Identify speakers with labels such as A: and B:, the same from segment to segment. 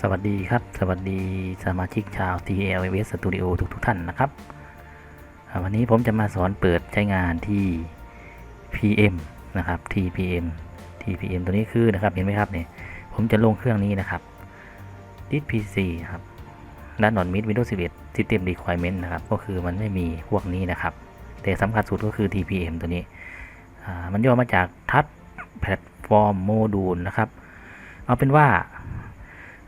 A: สวัสดีครับ สวัสดีสมาชิกชาว TLS Studio ทุกทุกท่านนะครับ วันนี้ผมจะมาสอนเปิดใช้งานที่ PM นะครับ TPM TPM ตัวนี้คือนะครับ เห็นไหมครับเนี่ย ผมจะลงเครื่องนี้นะครับ ดิส PC ครับด้านหนอนมิด Windows 11 System Requirement นะครับ ก็คือมันไม่มีพวกนี้นะครับ แต่สำคัญสุดก็คือ TPM ตัวนี้ มันย่อมาจาก Touch Platform Module นะครับ เอาเป็นว่า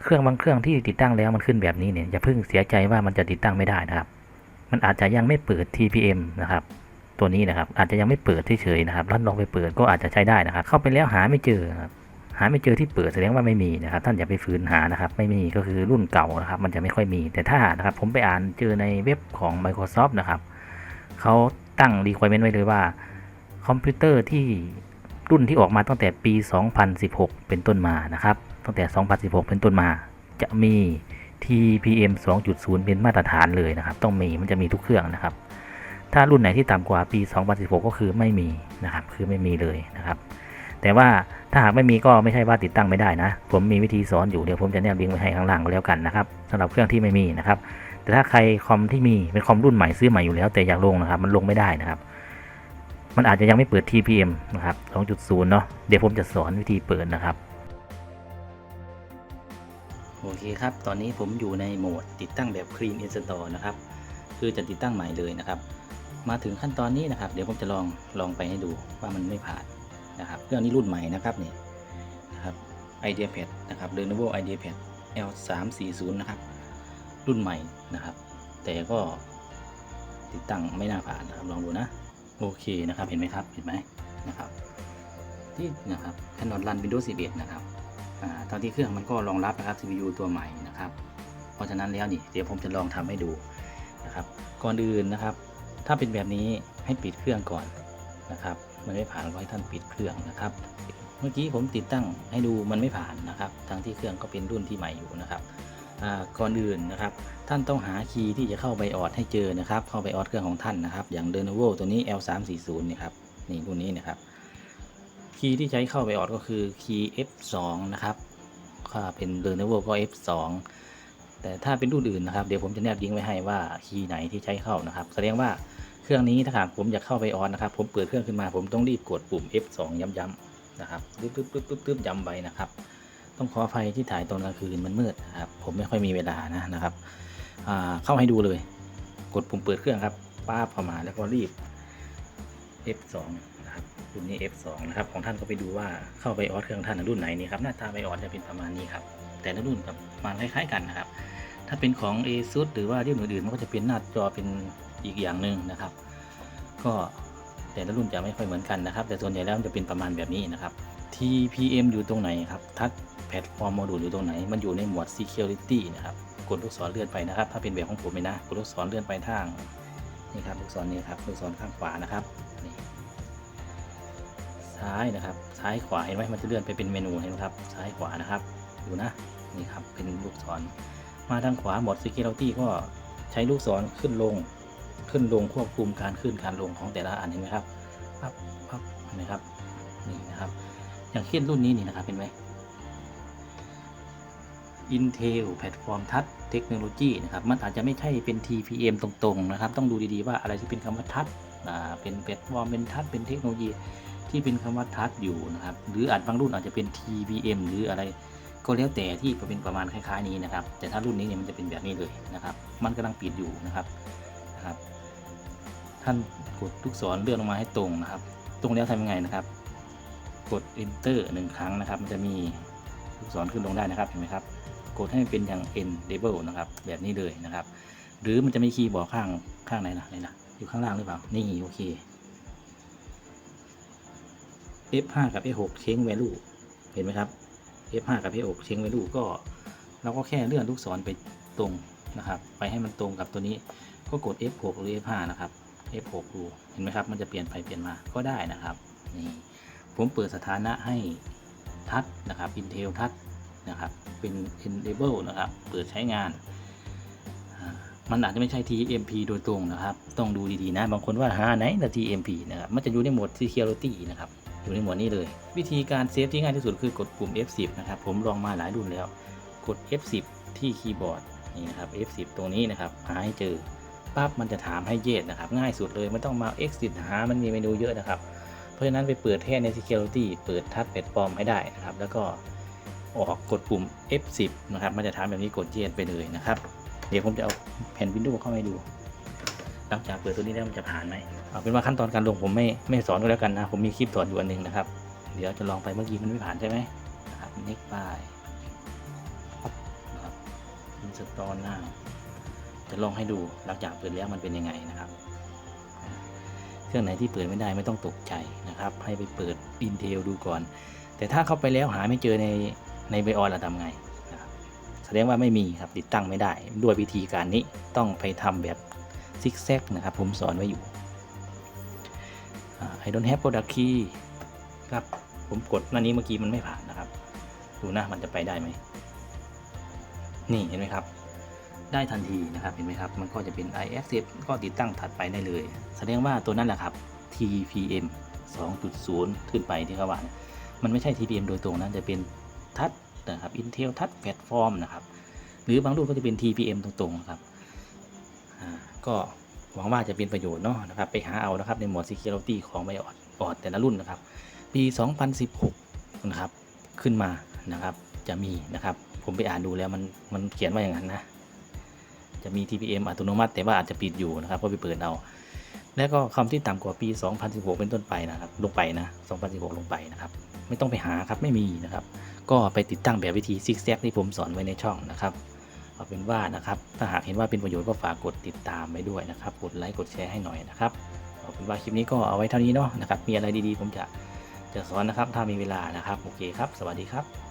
A: เครื่องบางเครื่องที่ติดตั้งแล้วมันขึ้นแบบนี้เนี่ยอย่าเพิ่งเสียใจว่ามันจะติดตั้งไม่ได้นะครับ มันอาจจะยังไม่เปิด TPM นะครับ ตัวนี้นะครับ อาจจะยังไม่เปิดเฉยๆนะครับแล้วลองไปเปิดก็อาจจะใช้ได้นะครับ เข้าไปแล้วหาไม่เจอครับหาไม่เจอที่เปิดแสดงว่าไม่มีนะครับ ท่านอย่าไปฝืนหานะครับ ไม่มีก็คือรุ่นเก่านะครับ มันจะไม่ค่อยมี แต่ถ้านะครับ ผมไปอ่านเจอในเว็บของ Microsoft นะครับเขาตั้ง requirement ไว้เลยว่า คอมพิวเตอร์ที่รุ่นที่ออกมาตั้งแต่ปี 2016 เป็นต้นมานะครับ ตั้งแต่ 2016 เป็นต้นมา จะมี TPM 2.0 เป็นมาตรฐานเลยนะครับ ต้องมีมันจะมีทุกเครื่องนะครับ ถ้ารุ่นไหนที่ต่ำกว่าปี 2016 ก็คือไม่มีนะครับ คือไม่มีเลยนะครับ แต่ว่าถ้าหากไม่มีก็ไม่ใช่ว่าติดตั้งไม่ได้นะ ผมมีวิธีสอนอยู่เดี๋ยวผมจะแนบลิงก์ไว้ให้ข้างล่างก็แล้วกันนะครับสำหรับเครื่องที่ไม่มีนะครับ แต่ถ้าใครคอมที่มีเป็นคอมรุ่นใหม่ซื้อใหม่อยู่แล้ว แต่อยากลงนะครับ มันลงไม่ได้นะครับ มันอาจจะยังไม่เปิด TPM นะครับ 2.0 เนาะเดี๋ยวผมจะสอนวิธีเปิดนะครับ โอเคครับ ตอนนี้ผมอยู่ในโหมดติดตั้งแบบ Clean Install นะครับ คือจะติดตั้งใหม่เลยนะครับ มาถึงขั้นตอนนี้นะครับ เดี๋ยวผมจะลองลองไปให้ดูว่ามันไม่ผ่านนะครับเครื่องนี้รุ่นใหม่นะครับเนี่ยนะครับ IdeaPad นะครับ Lenovo IdeaPad L340 นะครับ รุ่นใหม่นะครับ แต่ก็ติดตั้งไม่น่าผ่านนะครับ ลองดูนะ โอเคนะครับ เห็นไหมครับ เห็นไหมนะครับ ที่นะครับ Canon Run Windows 11 นะครับ ตอนที่เครื่องมันก็รองรับนะครับ CPU ตัวใหม่นะครับ เพราะฉะนั้นแล้วนี่เดี๋ยวผมจะลองทำให้ดูนะครับ ก่อนอื่นนะครับ ถ้าเป็นแบบนี้ให้ปิดเครื่องก่อนนะครับ มันไม่ผ่านก็ให้ท่านปิดเครื่องนะครับ เมื่อกี้ผมติดตั้งให้ดูมันไม่ผ่านนะครับ ทั้งที่เครื่องก็เป็นรุ่นที่ใหม่อยู่นะครับก่อนอื่นนะครับ ท่านต้องหาคีย์ที่จะเข้าไบออดให้เจอนะครับ เข้าไบออดเครื่องของท่านนะครับ อย่าง Lenovo ตัวนี้ L340 นี่ยครับ นี่รุ่นนี้นะครับ คีย์ที่ใช้เข้าไปออดก็คือคีย์ F2 นะครับถ้าเป็น Lenovo ก็ F2 แต่ถ้าเป็นรุ่นอื่นนะครับ เดี๋ยวผมจะแนบลิงก์ไว้ให้ว่าคีย์ไหนที่ใช้เข้านะครับ แสดงว่าเครื่องนี้ถ้าหากผมอยากเข้าไปออดนะครับ ผมเปิดเครื่องขึ้นมา ผมต้องรีบกดปุ่ม F2 ย้ำๆนะครับปึ๊บปึ๊บปึ๊บปึ๊บปึ๊บย้ำไปนะครับ ต้องขออภัยที่ถ่ายตอนกลางคืนมันมืดนะครับ ผมไม่ค่อยมีเวลานะนะครับ เข้าให้ดูเลย กดปุ่มเปิดเครื่องครับป้าบเข้ามาแล้วก็รีบ F2 รุ่นนี้ F2 นะครับของท่านก็ไปดูว่าเข้าไปออสเครื่องท่านรุ่นไหนนี่ครับหน้าตาไบออสจะเป็นประมาณนี้ครับแต่ละรุ่นกับมันคล้าย ๆ กันนะครับ ถ้าเป็นของ ASUS หรือว่ารุ่นอื่นๆมันก็จะเป็นหน้าจอเป็นอีกอย่างหนึ่งนะครับ ก็แต่ละรุ่นจะไม่ค่อยเหมือนกันนะครับ แต่ส่วนใหญ่แล้วมันจะเป็นประมาณแบบนี้นะครับ TPM อยู่ตรงไหนครับทัชแพลตฟอร์มโมดูลอยู่ตรงไหน มันอยู่ในหมวด Security นะครับกดลูกศรเลื่อนไปนะครับ ถ้าเป็นแบบของผมเลยนะกดลูกศรเลื่อนไปทางนี่ครับลูกศรนี้ครับลูกศรข้างขวานะครับนี่ ซ้ายนะครับ ซ้ายขวาเห็นไหมมันจะเลื่อนไปเป็นเมนูเห็นไหมครับ ซ้ายขวานะครับ ดูนะ นี่ครับ เป็นลูกศร มาทางขวาหมด Security ก็ใช้ลูกศรขึ้นลง ขึ้นลงควบคุมการขึ้นการลงของแต่ละอันเห็นไหมครับปั๊บปั๊บเห็นไหมครับ นี่นะครับ อย่างเช่นรุ่นนี้นี่นะครับ เห็นไหม Intel Platform Touch Technology นะครับ มันอาจจะไม่ใช่เป็น TPM ตรงๆ นะครับ ต้องดูดีๆ ว่าอะไรที่เป็นคำว่าทัชเป็นแพลตฟอร์ม เป็นทัชเป็นเทคโนโลยี ที่เป็นคำว่าทัชอยู่นะครับ หรืออาจบางรุ่นอาจจะเป็น TPM หรืออะไร ก็แล้วแต่ที่เป็นประมาณคล้ายๆนี้นะครับ แต่ถ้ารุ่นนี้เนี่ยมันจะเป็นแบบนี้เลยนะครับ มันกำลังปิดอยู่นะครับนะครับ ท่านกดลูกศรเลื่อนลงมาให้ตรงนะครับ ตรงแล้วทำยังไงนะครับ กด enter หนึ่งครั้งนะครับ มันจะมีลูกศรขึ้นลงได้นะครับเห็นไหมครับ กดให้มันเป็นอย่าง enable นะครับ แบบนี้เลยนะครับ หรือมันจะมีคีย์บอร์ดข้างข้างไหนนะไหนนะอยู่ข้างล่างหรือเปล่า นี่โอเค F5 กับ F6 change value เห็นไหมครับ F5 กับ F6 change value ก็เราก็แค่เลื่อนลูกศรไปตรงนะครับ ไปให้มันตรงกับตัวนี้ก็กด F6 หรือ F5 นะครับ F6 ดูเห็นไหมครับ มันจะเปลี่ยนไปเปลี่ยนมาก็ได้นะครับนี่ผมเปิดสถานะให้ทัชนะครับ Intel ทัชนะครับเป็น enable นะครับ เปิดใช้งาน มันอาจจะไม่ใช่ TMP โดยตรงนะครับ ต้องดูดีๆนะ บางคนว่าหาไหนแต่ TMP นะครับ มันจะอยู่ในโหมด security นะครับ อยู่ในหมวดนี้เลย วิธีการเซฟที่ง่ายที่สุดคือกดปุ่ม F10 นะครับ ผมลองมาหลายรุ่นแล้ว กด F10 ที่คีย์บอร์ดนี่นะครับ F10 ตรงนี้นะครับหาให้เจอปั๊บมันจะถามให้เยดนะครับ ง่ายสุดเลยไม่ต้องมา exit หา มันมีเมนูเยอะนะครับ เพราะฉะนั้นไปเปิดแค่ใน security เปิดทัชแพลตฟอร์มให้ได้นะครับ แล้วก็ออกกดปุ่ม F10 นะครับ มันจะถามแบบนี้กดเยดไปเลยนะครับ เดี๋ยวผมจะเอาแผ่นวินโดว์เข้ามาให้ดู หลังจากเปิดตัวนี้แล้วมันจะผ่านไหมเอาเป็นว่าขั้นตอนการลงผมไม่ไม่สอนก็แล้วกันนะ ผมมีคลิปสอนอยู่อันหนึ่งนะครับ เดี๋ยวจะลองไปเมื่อกี้มันไม่ผ่านใช่ไหมนะครับ next ไปนะครับ install now จะลองให้ดูหลังจากเปิดแล้วมันเป็นยังไงนะครับ เครื่องไหนที่เปิดไม่ได้ไม่ต้องตกใจนะครับ ให้ไปเปิด Intel ดูก่อน แต่ถ้าเข้าไปแล้วหาไม่เจอในในไบออนเราทำไงแสดงว่าไม่มีครับติดตั้งไม่ได้ด้วยวิธีการนี้ต้องไปทำแบบ ซิกแซกนะครับผมสอนไว้อยู่อ่า I don't have product key ครับผมกดหน้านี้เมื่อกี้มันไม่ผ่านนะครับ ดูนะมันจะไปได้ไหม นี่เห็นไหมครับ ได้ทันทีนะครับเห็นไหมครับ มันก็จะเป็น i-accept ก็ติดตั้งถัดไปได้เลย แสดงว่าตัวนั้นแหละครับ TPM 2.0 ขึ้นไปที่เขาว่า มันไม่ใช่ TPM โดยตรงนะจะเป็นทัชนะครับ Intel Touch Platform นะครับ หรือบางรุ่นก็จะเป็น TPM ตรงๆนะครับ ก็หวังว่าจะเป็นประโยชน์เนาะนะครับไปหาเอานะครับในหมวด Security ของไบออดบอดแต่ละรุ่นนะครับ ปี 2016 นะครับขึ้นมานะครับจะมีนะครับ ผมไปอ่านดูแล้วมันมันเขียนว่าอย่างนั้นนะ จะมี TPM อัตโนมัติแต่ว่าอาจจะปิดอยู่นะครับก็ไปเปิดเอาแล้วก็คำที่ต่ำกว่าปี 2016 เป็นต้นไปนะครับ ลงไปนะ 2016 ลงไปนะครับ ไม่ต้องไปหาครับ ไม่มีนะครับ ก็ไปติดตั้งแบบวิธีซิกแซกที่ผมสอนไว้ในช่องนะครับ เอาเป็นว่านะครับ ถ้าหากเห็นว่าเป็นประโยชน์ก็ฝากกดติดตามไปด้วยนะครับ กดไลค์กดแชร์ให้หน่อยนะครับเอาเป็นว่าคลิปนี้ก็เอาไว้เท่านี้เนาะนะครับ มีอะไรดีๆ ผมจะจะสอนนะครับถ้ามีเวลานะครับ โอเคครับ สวัสดีครับ